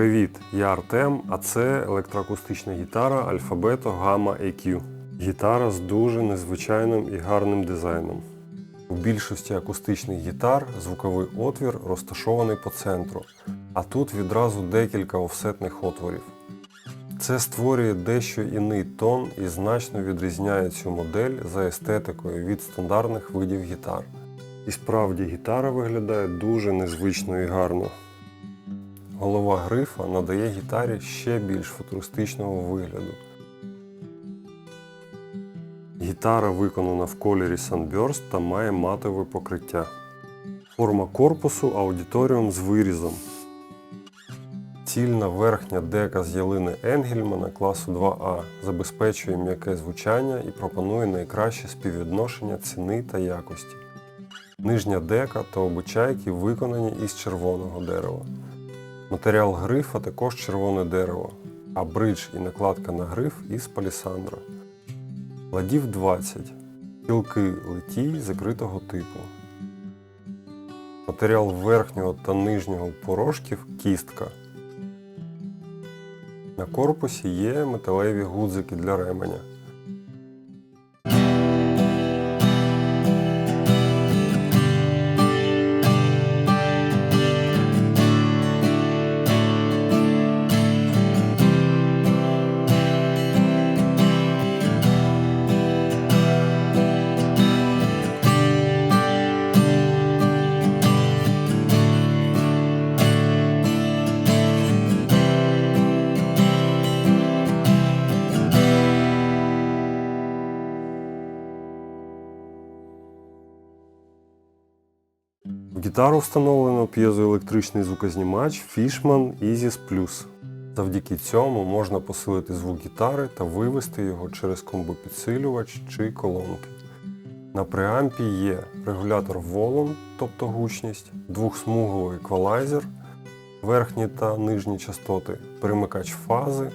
Привіт, я Артем, а це електроакустична гітара Alphabeto Gamma EQ. Гітара з дуже незвичайним і гарним дизайном. У більшості акустичних гітар звуковий отвір розташований по центру, а тут відразу декілька офсетних отворів. Це створює дещо іний тон і значно відрізняє цю модель за естетикою від стандартних видів гітар. І справді гітара виглядає дуже незвично і гарно. Голова грифа надає гітарі ще більш футуристичного вигляду. Гітара виконана в кольорі Sunburst та має матове покриття. Форма корпусу аудиторіум з вирізом. Цільна верхня дека з ялини Енгельмана класу 2А забезпечує м'яке звучання і пропонує найкраще співвідношення ціни та якості. Нижня дека та обичайки виконані із червоного дерева. Матеріал грифа також червоне дерево, а бридж і накладка на гриф із палісандра. Ладів 20. Кілки литій закритого типу. Матеріал верхнього та нижнього порошків кістка. На корпусі є металеві гудзики для ременя. Гітару встановлено п'єзоелектричний звукознімач Fishman Isis Plus. Завдяки цьому можна посилити звук гітари та вивести його через комбопідсилювач чи колонки. На преампі є регулятор волн, тобто гучність, двохсмуговий еквалайзер, верхні та нижні частоти, перемикач фази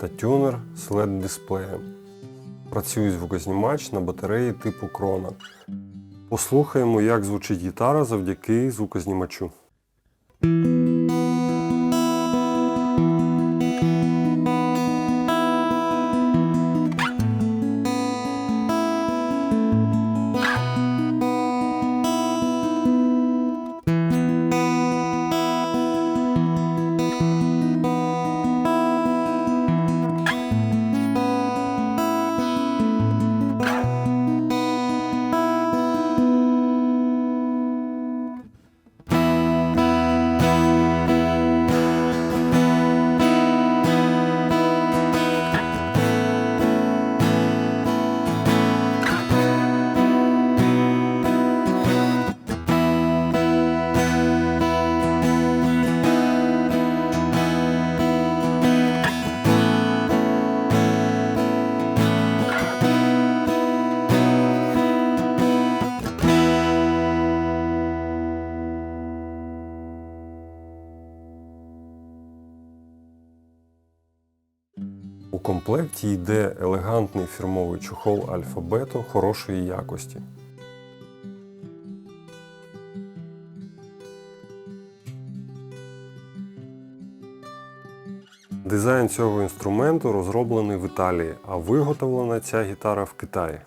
та тюнер з LED дисплеєм. Працює звукознімач на батареї типу Крона. Послухаємо, як звучить гітара завдяки звукознімачу. Комплекті йде елегантний фірмовий чохол Альфабето хорошої якості. Дизайн цього інструменту розроблений в Італії, а виготовлена ця гітара в Китаї.